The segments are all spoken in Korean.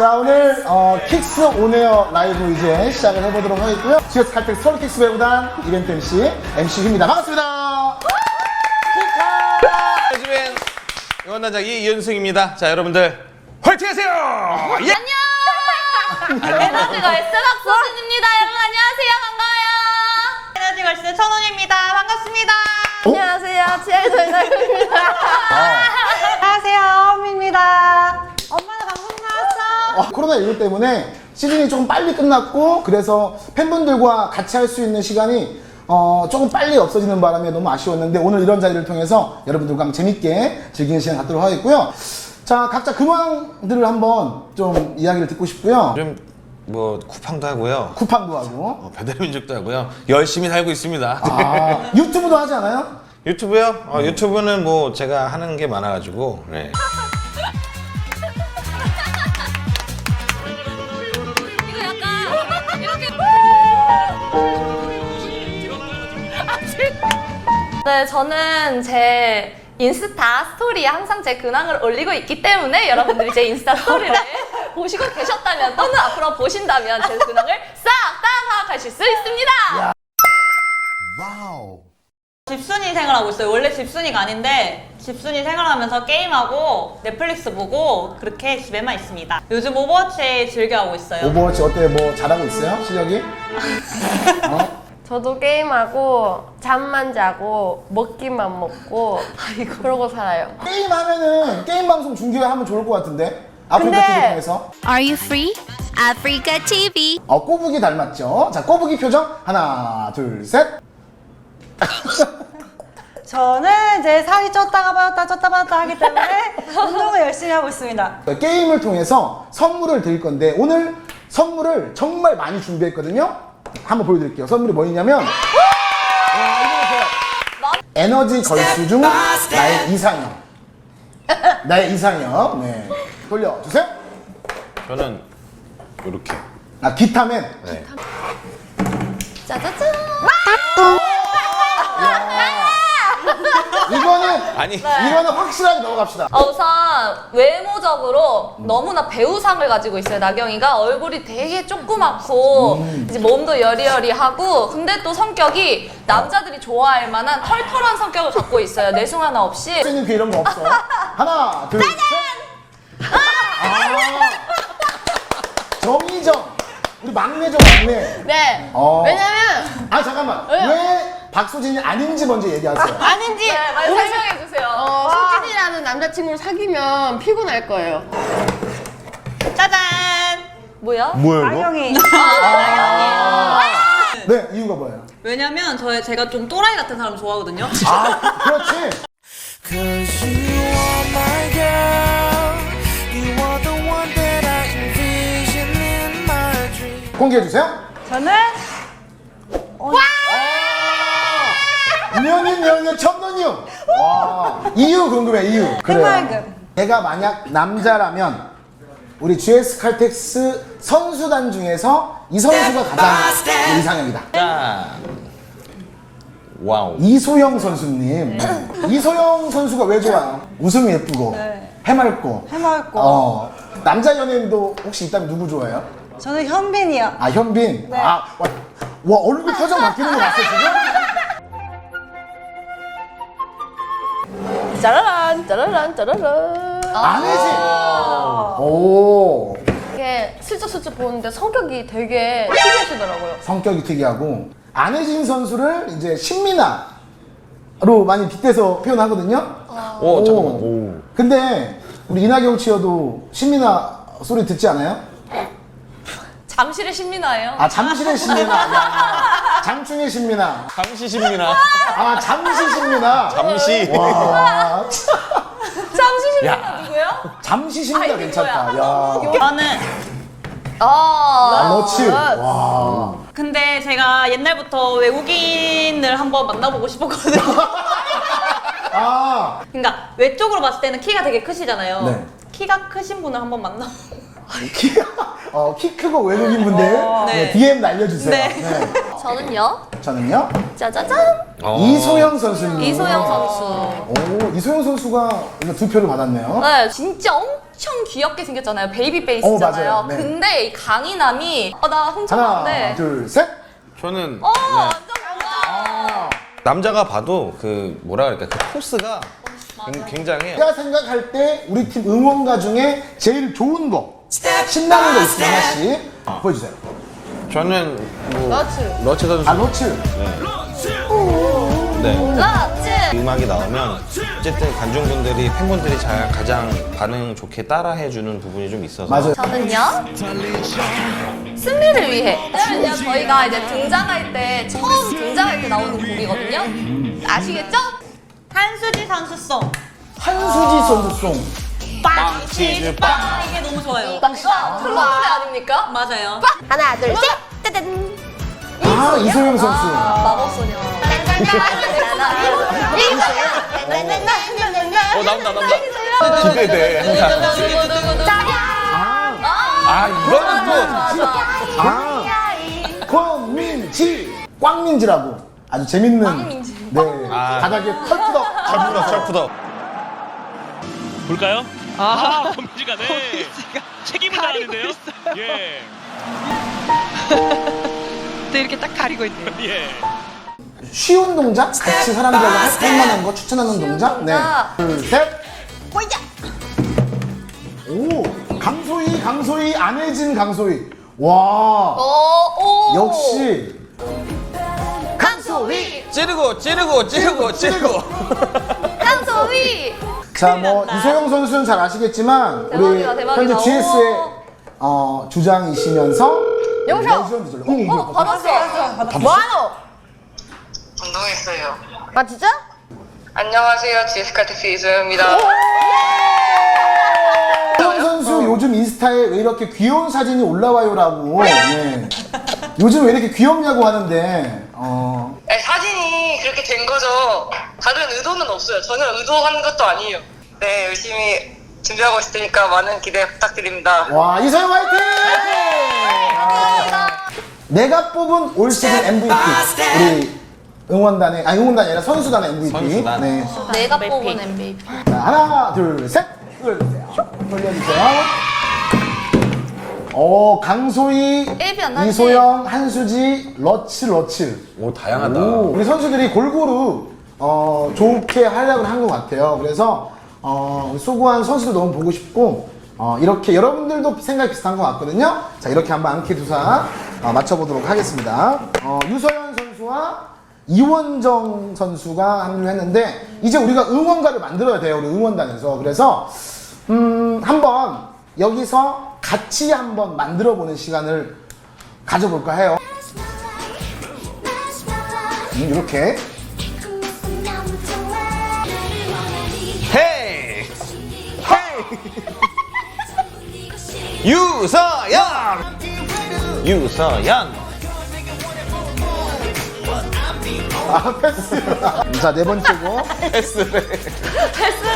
자, 오늘 어, 킥스 온에어 라이브 이제 시작을 해보도록 하겠고요. GS 칼텍 서울 킥스 배우단 이벤트 MC, MC 휘입니다. 반갑습니다. 요즘엔 응원단장 이연승입니다. 자, 여러분들 화이팅 하세요! 예! 안녕! 에너지 걸스 박소진입니다. 여러분 안녕하세요. 반가워요. 에너지 걸스 천원입니다. 반갑습니다. 안녕하세요. 지하철입니다. 안녕하세요. 엄입니다. 엄마는 방송 나왔어. 어, 코로나19 때문에 시즌이 조금 빨리 끝났고 그래서 팬분들과 같이 할 수 있는 시간이 어, 조금 빨리 없어지는 바람에 너무 아쉬웠는데 오늘 이런 자리를 통해서 여러분들과 재밌게 즐기는 시간 갖도록 하겠고요. 자, 각자 근황들을 한번 좀 이야기를 듣고 싶고요. 요즘 뭐 쿠팡도 하고요. 쿠팡도 하고. 어, 배달의 민족도 하고요. 열심히 살고 있습니다. 아, 유튜브도 하지 않아요? 유튜브요? 어, 유튜브는 뭐 제가 하는 게 많아가지고 네. 네, 저는 제 인스타 스토리에 항상 제 근황을 올리고 있기 때문에 여러분들이 제 인스타 스토리를 보시고 계셨다면 또는 앞으로 보신다면 제 근황을 싹 다 파악하실 수 있습니다. 와우. 집순이 생활하고 있어요. 원래 집순이가 아닌데 집순이 생활하면서 게임하고 넷플릭스 보고 그렇게 집에만 있습니다. 요즘 오버워치 즐겨하고 있어요. 오버워치 어때? 뭐 잘하고 있어요? 실력이? 어? 저도 게임하고 잠만 자고 먹기만 먹고 그러고 살아요. 게임 하면은 게임 방송 중계하면 좋을 것 같은데. 아프리카 근데- TV 통해서. Are you free? Africa TV. 어, 꼬부기 닮았죠? 자, 꼬부기 표정. 하나, 둘, 셋. 저는 이제 살이 쪘다가 빠졌다 쪘다 빠졌다 하기 때문에 운동을 열심히 하고 있습니다. 게임을 통해서 선물을 드릴 건데 오늘 선물을 정말 많이 준비했거든요. 한번 보여드릴게요. 선물이 뭐냐면 보세요. 에너지 걸수 중 나의 이상형. 나의 이상형. 네. 돌려주세요. 저는 이렇게. 아, 기타맨. 네. 짜자잔. 이거는 아니 이거는 확실하게 넘어갑시다. 어, 우선 외모적으로 너무나 배우상을 가지고 있어요 나경이가 얼굴이 되게 조그맣고 이제 몸도 여리여리하고 근데 또 성격이 남자들이 좋아할 만한 털털한 성격을 갖고 있어요 내숭 하나 없이 선생님 그 이런 거 없어. 하나, 둘, 셋. 아, 정의정. 우리 막내죠, 막내. 네. 어. 왜냐면 아 잠깐만 왜 박수진이 아닌지 먼저 얘기하세요 아닌지 네, 많이 설명해 주세요 어, 소진이라는 남자친구를 사귀면 피곤할 거예요. 짜잔! 뭐야? 뭐야 아경이. 네 이유가 뭐예요 왜냐면 저 제가 좀 또라이 같은 사람 좋아하거든요. 아 그렇지 Cause you are my girl. You are the one that I envision in my dream. 공개해 주세요 저는 연인 연인 첫눈 이유 와 이유 궁금해 이유 그래요 해맑음. 내가 만약 남자라면 우리 GS 칼텍스 선수단 중에서 이 선수가 가장 내 이상형이다 자. 와우. 이소영 선수님 이소영 선수가 왜 좋아요 웃음이 예쁘고 해맑고 해맑고. 어 남자 연예인도 혹시 있다면 누구 좋아해요? 저는 현빈이요. 아 현빈. 아 와, 와 얼굴 표정 바뀌는 거 봤어 지금? 짜라란 짜라란 짜라란. 아니지. 오 이게 슬쩍슬쩍 보는데 성격이 되게 특이하시더라고요. 성격이 특이하고 안혜진 선수를 이제 신민아로 많이 빗대서 표현하거든요. 오 잠깐만. 오. 근데 우리 이나경 치어도 신민아 소리 듣지 않아요? 잠실의 신민아예요 아 잠실의 신민아. 야, 장충의 신민아. 잠시 신민아. 아 잠시 신민아. 잠시. 와 잠시 신민아 야. 누구예요? 잠시 신민아 아, 괜찮다. 야. 저는 아 아, 너치. 와. 근데 제가 옛날부터 외국인을 한번 만나보고 싶었거든요. 아, 그러니까 외적으로 봤을 때는 키가 되게 크시잖아요. 네. 키가 크신 분을 한번 만나. 키, 어, 키 크고 외국인 분들 네, DM 날려주세요. 네. 네. 저는요. 저는요 짜자잔. 이소영 선수입니다. 이소영 선수. 오 이소영 선수가 두 표를 받았네요. 네, 진짜 엄청 귀엽게 생겼잖아요. 베이비 페이스잖아요. 어, 맞아요. 네. 근데 이 강인함이 어, 나 하나 훔쳐봤는데. 둘 셋. 저는 어, 네. 완전 뭐야. 남자가 봐도 그 뭐라 그럴까 그 포스가 굉- 굉장해요. 제가 생각할 때 우리 팀 응원가 중에 제일 좋은 거 신나는 거 있으면 하나씩 보여주세요. 저는 뭐 러츠. 러츠 선수 아 로츠. 네. 라츠. 음악이 나오면 어쨌든 관중분들이 팬분들이 잘 가장 반응 좋게 따라해주는 부분이 좀 있어서 맞아요. 저는요. 승리를 위해. 왜냐면 저희가 이제 등장할 때 처음 등장할 때 나오는 곡이거든요. 아시겠죠? 한수지 선수송. 한수지 선수송. 빵 치즈 빵 이게 너무 좋아요. 클럽 노래 아닙니까? 맞아요. 하나, 둘, 셋. 짜잔. 아 이소영 선수. 아, 마법 소녀. 어 나온다 나온다 기대돼 항상 아 이거는 또아 권민지. 꽝민지라고 아주 재밌는. 꽝민지. 네. 아. 바닥에 털푸덕. 철푸덕 철푸덕 볼까요? 아, 범지가 네. 책임을 다하는데요. 예. 또 이렇게 딱 가리고 있네요. 예. 쉬운 동작? 같이 사람들하고 할 만한 거 추천하는 동작? 네. 둘, 셋. 오, 강소희, 강소희, 안혜진, 강소희. 와, 어, 오. 역시. 강소희! 찌르고 찌르고 찌르고 찌르고 강소희. 자, 뭐, 이소영 선수는 잘 아시겠지만, 우리 대박이다, 대박이다. 현재 GS의 오. 어, 주장이시면서. 영셔! 레전드 전략. 어, 어, 받았어. 뭐하노? 운동했어요. 아, 진짜? 안녕하세요. TC 이소영입니다. 이소영 선수 요즘 인스타에 왜 이렇게 귀여운 사진이 올라와요라고. 네. 요즘 왜 이렇게 귀엽냐고 하는데, 어, 네, 사진이 그렇게 된 거죠. 다른 의도는 없어요. 전혀 의도한 것도 아니에요. 네, 열심히 준비하고 있을 테니까 많은 기대 부탁드립니다. 와 이소영 화이팅! 아, 내가 뽑은 올 시즌 MVP 우리 응원단의 아니 응원단이 아니라 선수단의 MVP. 선수단. 네. 내가 뽑은 MVP. 자, 하나 둘 셋. 돌려주세요. 어 강소희, 일비 안 나지? 이소영, 한수지, 러츠 러츠. 오 다양하다 오, 우리 선수들이 골고루 어, 좋게 활약을 한 것 같아요. 그래서 어, 수고한 선수들 너무 보고 싶고 어, 이렇게 여러분들도 생각이 비슷한 것 같거든요. 자 이렇게 한번 안케두사 어, 맞춰보도록 하겠습니다. 어, 유서연 선수와 이원정 선수가 합류했는데 이제 우리가 응원가를 만들어야 돼요. 우리 응원단에서 그래서 음, 한번 여기서 같이 한번 만들어 보는 시간을 가져볼까 해요. 음, 이렇게 헤이 헤이 유서연 유서연 아, 패스. 자, 네 번째고. S를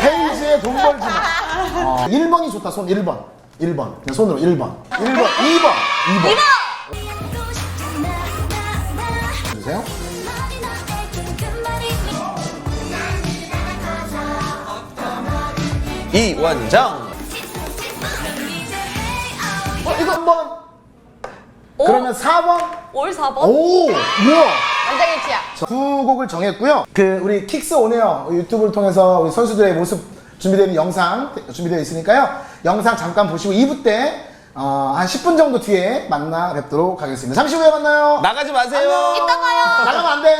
헤이즈의 돈 벌지 마. 어, 1번이 좋다, 손 1번. 1번. 그냥 손으로 1번. 1번. 2번. 2번. 주세요. 이원정 어, 이거 한 번. 그러면 4번. 올 4번. 오, 우와. 완장일치야. 자, 두 곡을 정했고요. 그 우리 킥스 오네어 유튜브를 통해서 우리 선수들의 모습 준비되는 영상 준비되어 있으니까요. 영상 잠깐 보시고 2부 때 어, 한 10분 정도 뒤에 만나 뵙도록 하겠습니다. 잠시 후에 만나요. 나가지 마세요 이따 봐요. 나가면 안 돼.